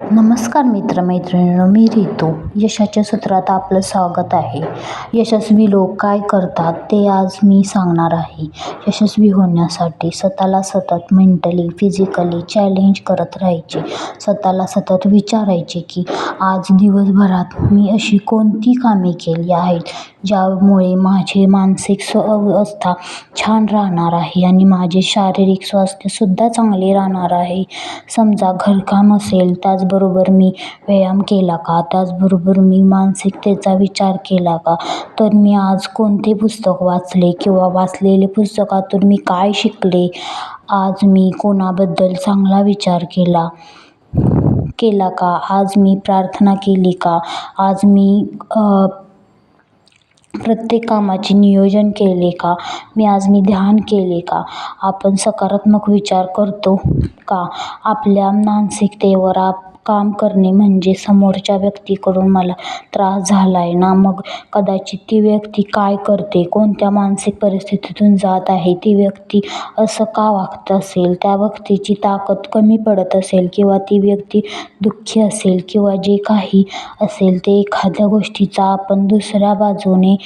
नमस्कार मित्रमैत्रिणींनो मी रितू. यशाच्या सूत्रात आपलं स्वागत आहे. यशस्वी लोक काय करतात ते आज मी सांगणार आहे. यशस्वी होण्यासाठी स्वतःला सतत मेंटली फिजिकली चॅलेंज करत राहायचे. स्वतःला सतत विचारायचे की आज दिवसभरात मी अशी कोणती कामे केली आहेत ज्यामुळे माझे मानसिक स्व अवस्था छान राहणार आहे आणि माझे शारीरिक स्वास्थ्यसुद्धा चांगले राहणार आहे. समजा घरकाम असेल त्याच त्याचबरोबर मी व्यायाम केला का? त्याचबरोबर मी मानसिकतेचा विचार केला का? तर मी आज कोणते पुस्तक वाचले किंवा वाचलेले पुस्तकातून मी काय शिकले? आज मी कोणाबद्दल चांगला विचार केला? केला का? आज मी प्रार्थना केली का? आज मी प्रत्येक कामाचे नियोजन केले का? मी आज मी ध्यान केले का? आपण सकारात्मक विचार करतो का? आपल्या मानसिकतेवर आप काम करणे म्हणजे समोरच्या व्यक्तीकडून मला त्रास झाला आहे ना? मग कदाचित ती व्यक्ती काय करते? कोणत्या मानसिक परिस्थितीतून जात आहे? ती व्यक्ती असं का वागत असेल? त्या व्यक्तीची ताकद कमी पडत असेल किंवा ती व्यक्ती दुःखी असेल किंवा जे काही असेल ते एखाद्या गोष्टीचा आपण दुसऱ्या बाजूने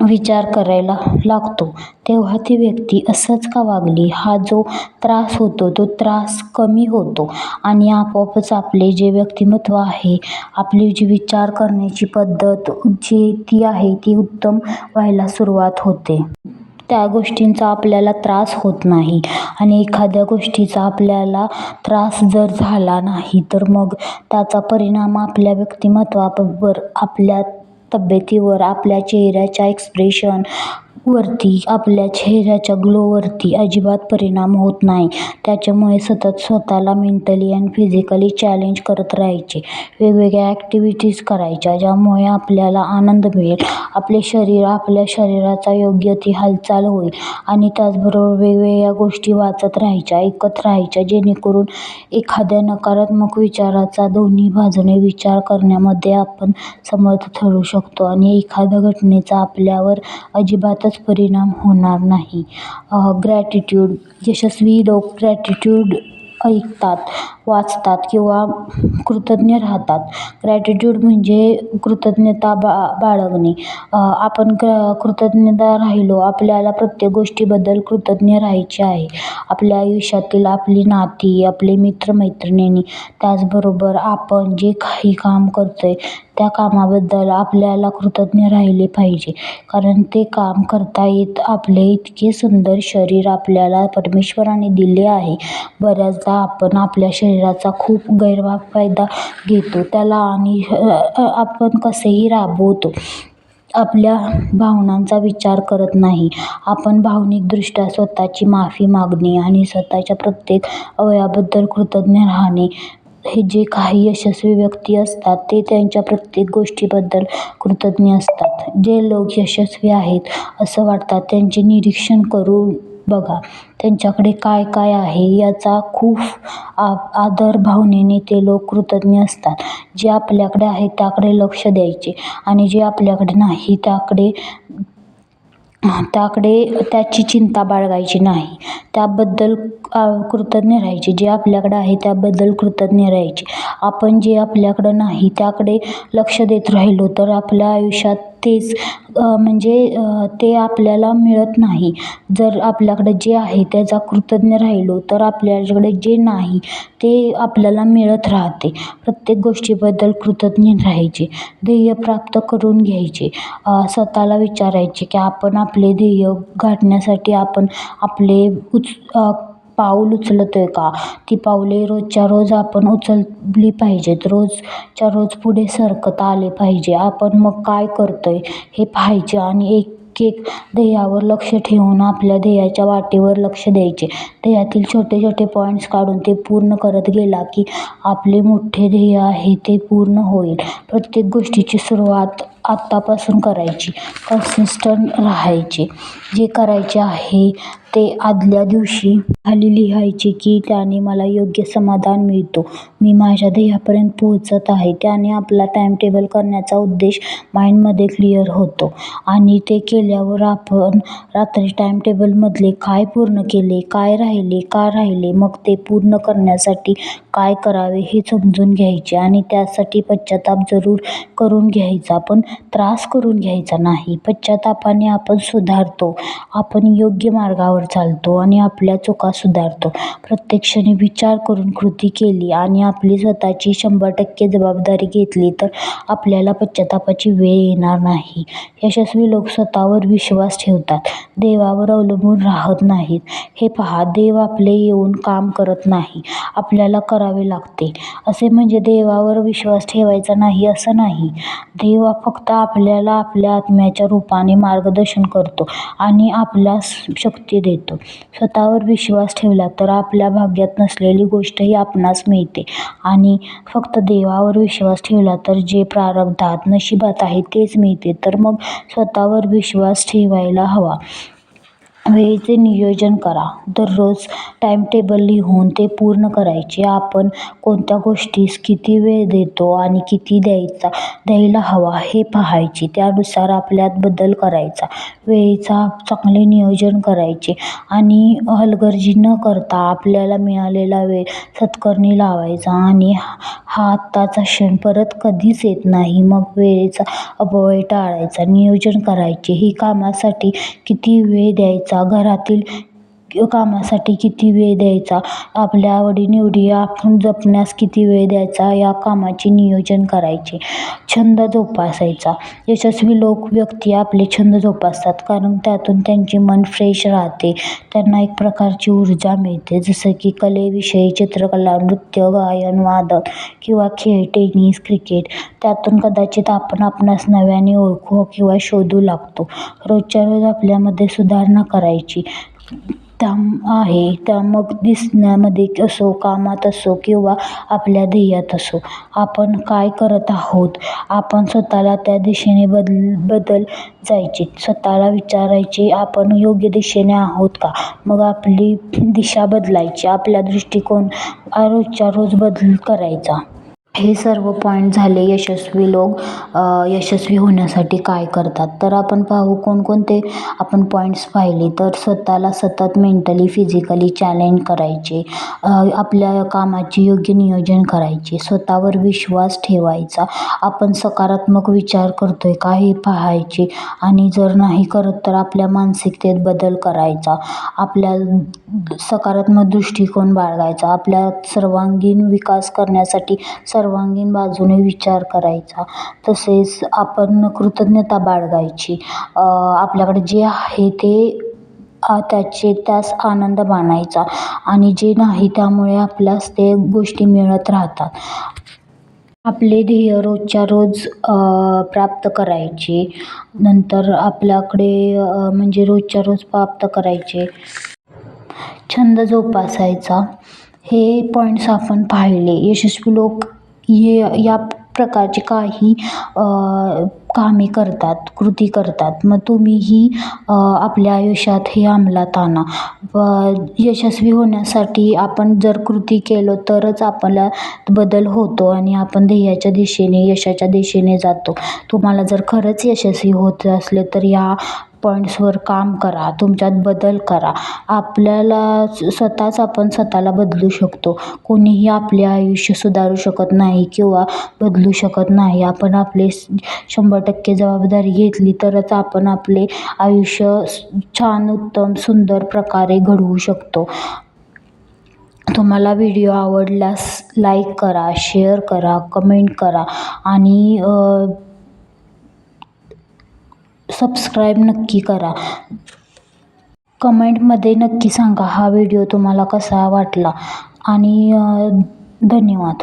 विचार करायला लागतो. तेव्हा ती व्यक्ती असंच का वागली? हा जो त्रास होतो तो त्रास कमी होतो. आणि आपोआपच आपले जे व्यक्तिमत्व आहे आपली जी विचार करण्याची पद्धत जी ती आहे ती उत्तम व्हायला सुरुवात होते. त्या गोष्टींचा आपल्याला त्रास होत नाही. आणि एखाद्या गोष्टीचा आपल्याला त्रास जर झाला नाही तर मग त्याचा परिणाम आपल्या व्यक्तिमत्वावर आपल्या तब्येतीवर आपल्या चेहऱ्याच्या एक्सप्रेशन वरती आपल्या चेहऱ्याच्या ग्लोवरती अजिबात परिणाम होत नाही. त्याच्यामुळे सतत स्वतःला मेंटली अँड फिजिकली चॅलेंज करत राहायचे. वेगवेगळ्या ॲक्टिव्हिटीज करायच्या ज्यामुळे आपल्याला आनंद मिळेल. आपले शरीर आपल्या शरीराचा योग्य ती हालचाल होईल. आणि त्याचबरोबर वेगवेगळ्या गोष्टी वाचत राहायच्या ऐकत राहायच्या जेणेकरून एखाद्या नकारात्मक विचाराचा दोन्ही बाजूने विचार करण्यामध्ये आपण समर्थ ठरू शकतो. आणि एखाद्या घटनेचा आपल्यावर अजिबातच परिणाम होणार नाही. ग्रॅटिट्यूड यशस्वी लोक ग्रॅटिट्यूड ऐकतात वाचतात किंवा कृतज्ञ राहतात. ग्रॅटिट्यूड म्हणजे कृतज्ञता बा बाळगणे. आपण क कृतज्ञता राहिलो आपल्याला प्रत्येक गोष्टीबद्दल कृतज्ञ राहायचे आहे. आपल्या आयुष्यातील आपली नाती आपले मित्रमैत्रिणी त्याचबरोबर आपण जे काही काम करतो आहे त्या कामाबद्दल आपल्याला कृतज्ञ राहिले पाहिजे. कारण ते काम करता येत आपले इतके सुंदर शरीर आपल्याला परमेश्वराने दिले आहे. बऱ्याचदा आपण आपल्या शरीराचा खूप गैरवाफायदा घेतो. त्याला आणि आपण कसेही राबवतो आपल्या भावनांचा विचार करत नाही. आपण भावनिकदृष्ट्या स्वतःची माफी मागणे आणि स्वतःच्या प्रत्येक अवयवाबद्दल कृतज्ञ राहणे हे जे काही यशस्वी व्यक्ती असतात ते त्यांच्या प्रत्येक गोष्टीबद्दल कृतज्ञ असतात. जे लोक यशस्वी आहेत असं वाटतात त्यांचे निरीक्षण करून बघा त्यांच्याकडे काय काय आहे याचा खूप आ आदर भावनेने ते लोक कृतज्ञ असतात. जे आपल्याकडे आहे त्याकडे लक्ष द्यायचे आणि जे आपल्याकडे नाही त्याकडे त्याकडे त्याची चिंता बाळगायची नाही. त्याबद्दल कृतज्ञ राहायचे. जे आपल्याकडं आहे त्याबद्दल कृतज्ञ राहायचे. आपण जे आपल्याकडं नाही त्याकडे लक्ष देत राहिलो तर आपल्या आयुष्यात तेच म्हणजे ते आपल्याला मिळत नाही. जर आपल्याकडे जे आहे त्याचा कृतज्ञ राहिलो तर आपल्याकडे जे नाही ते आपल्याला मिळत राहते. प्रत्येक गोष्टीबद्दल कृतज्ञ राहायचे ध्येय प्राप्त करून घ्यायचे. स्वतःला विचारायचे की आपण आपले ध्येय गाठण्यासाठी आपण आपले उच पाऊल उचलतो आहे का? ती पावले रोजच्या रोज आपण उचलली पाहिजेत. रोजच्या रोज पुढे सरकत आले पाहिजे. आपण मग काय करतो आहे हे पाहायचे आणि एक एक ध्येयावर लक्ष ठेवून आपल्या ध्येयाच्या वाटेवर लक्ष द्यायचे. ध्येयातील छोटे छोटे पॉईंट्स काढून ते पूर्ण करत गेला की आपले मोठे ध्येय आहे ते पूर्ण होईल. प्रत्येक गोष्टीची सुरुवात आत्तापासून करायची. कन्सिस्टंट राहायचे. जे करायचे आहे ते आदल्या दिवशी खाली लिहायचे की त्याने मला योग्य समाधान मिळतो. मी माझ्या ध्येयापर्यंत पोहोचत आहे. त्याने आपला टाईमटेबल करण्याचा उद्देश माइंडमध्ये क्लिअर होतो. आणि ते केल्यावर आपण रात्री टाईमटेबलमधले काय पूर्ण केले काय राहिले का राहिले मग ते पूर्ण करण्यासाठी काय करावे हे समजून घ्यायचे आणि त्यासाठी पश्चाताप जरूर करून घ्यायचा. पण त्रास करून घ्यायचा नाही. पश्चातापाने आपण सुधारतो. आपण योग्य मार्गावर चालतो आणि आपल्या चुका सुधारतो. प्रत्यक्षाने विचार करून कृती केली आणि आपली स्वतःची शंभर टक्के जबाबदारी घेतली तर आपल्याला पश्चातापाची वेळ येणार नाही. यशस्वी लोक स्वतःवर विश्वास ठेवतात. देवावर अवलंबून राहत नाहीत. हे पहा देव आपले येऊन काम करत नाही. आपल्याला करावे लागते. असे म्हणजे देवावर विश्वास ठेवायचा नाही असं नाही. देव फक्त फक्त आपल्याला आपल्या आत्म्याच्या रूपाने मार्गदर्शन करतो आणि आपल्यास शक्ती देतो. स्वतःवर विश्वास ठेवला तर आपल्या भाग्यात नसलेली गोष्टही आपणास मिळते. आणि फक्त देवावर विश्वास ठेवला तर जे प्रारब्धात नशिबात आहे तेच मिळते. तर मग स्वतःवर विश्वास ठेवायला हवा. वेळेचे नियोजन करा. दररोज टाईमटेबल लिहून ते पूर्ण करायचे. आपण कोणत्या गोष्टीस किती वेळ देतो आणि किती द्यायचा द्यायला हवा हे पाहायचे. त्यानुसार आपल्यात बदल करायचा. वेळेचा चांगले नियोजन करायचे आणि हलगर्जी न करता आपल्याला मिळालेला वेळ सत्कारणी लावायचा आणि हा आत्ताचा क्षण परत कधीच येत नाही. मग वेळेचा अपव्यय टाळायचा. नियोजन करायचे. ही कामासाठी किती वेळ द्यायचा घरातील कामासाठी किती वेळ द्यायचा? आपल्या आवडीनिवडी आपण जपण्यास किती वेळ द्यायचा? या कामाचे नियोजन करायचे. छंद जोपासायचा. यशस्वी लोक व्यक्ती आपले छंद जोपासतात. कारण त्यातून त्यांचे मन फ्रेश राहते. त्यांना एक प्रकारची ऊर्जा मिळते. जसं की कलेविषयी चित्रकला नृत्य गायन वादन किंवा खेळ टेनिस क्रिकेट. त्यातून कदाचित आपण आपणास नव्याने ओळखू किंवा शोधू लागतो. रोजच्या रोज आपल्यामध्ये सुधारणा करायची. त्या आहे. त्या मग दिसण्यामध्ये असो कामात असो किंवा आपल्या ध्येयात असो आपण काय करत आहोत? आपण स्वतःला त्या दिशेने बदल बदल जायचे. स्वतःला विचारायचे आपण योग्य दिशेने आहोत का? मग आपली दिशा बदलायची. आपला दृष्टिकोन रोजच्या रोज बदल करायचा. हे सर्व पॉईंट झाले यशस्वी लोक यशस्वी होण्यासाठी काय करतात? तर आपण पाहू कोणकोणते आपण पॉईंट्स पाहिले. तर स्वतःला सतत मेंटली फिजिकली चॅलेंज करायचे. आपल्या कामाचे योग्य नियोजन करायचे. स्वतःवर विश्वास ठेवायचा. आपण सकारात्मक विचार करतोय का हे पाहायचे. आणि जर नाही करत तर आपल्या मानसिकतेत बदल करायचा. आपल्या सकारात्मक दृष्टिकोन बाळगायचा. आपल्या सर्वांगीण विकास करण्यासाठी सर्वांगीण बाजूने विचार करायचा. तसेच आपण कृतज्ञता बाळगायची. आपल्याकडे जे आहे ते त्याचे त्यास आनंद मानायचा. आणि जे नाही त्यामुळे आपल्यास ते गोष्टी मिळत राहतात. आपले ध्येय रोजच्या रोज प्राप्त करायचे. नंतर आपल्याकडे म्हणजे रोजच्या रोज प्राप्त करायचे. छंद जोपासायचा. हे पॉईंट्स आपण पाहिले. यशस्वी लोक हे या प्रकारचे काही कामे करतात कृती करतात. मग तुम्हीही आपल्या आयुष्यात हे अंमलात आणा. यशस्वी होण्यासाठी आपण जर कृती केलो तरच आपला बदल होतो आणि आपण ध्येयाच्या दिशेने यशाच्या दिशेने जातो. तुम्हाला जर खरंच यशस्वी होत असले तर या पॉईंट्सवर काम करा. तुमच्यात बदल करा. आपल्याला स्वतःच आपण स्वतःला बदलू शकतो. कोणीही आपले आयुष्य सुधारू शकत नाही किंवा बदलू शकत नाही. आपण आपले शंभर टक्के जबाबदारी घेतली तरच आपण आपले आयुष्य छान उत्तम सुंदर प्रकारे घडवू शकतो. तुम्हाला व्हिडिओ आवडल्यास लाईक करा शेअर करा कमेंट करा आणि सबस्क्राईब नक्की करा. कमेंटमध्ये नक्की सांगा हा व्हिडिओ तुम्हाला कसा वाटला. आणि धन्यवाद.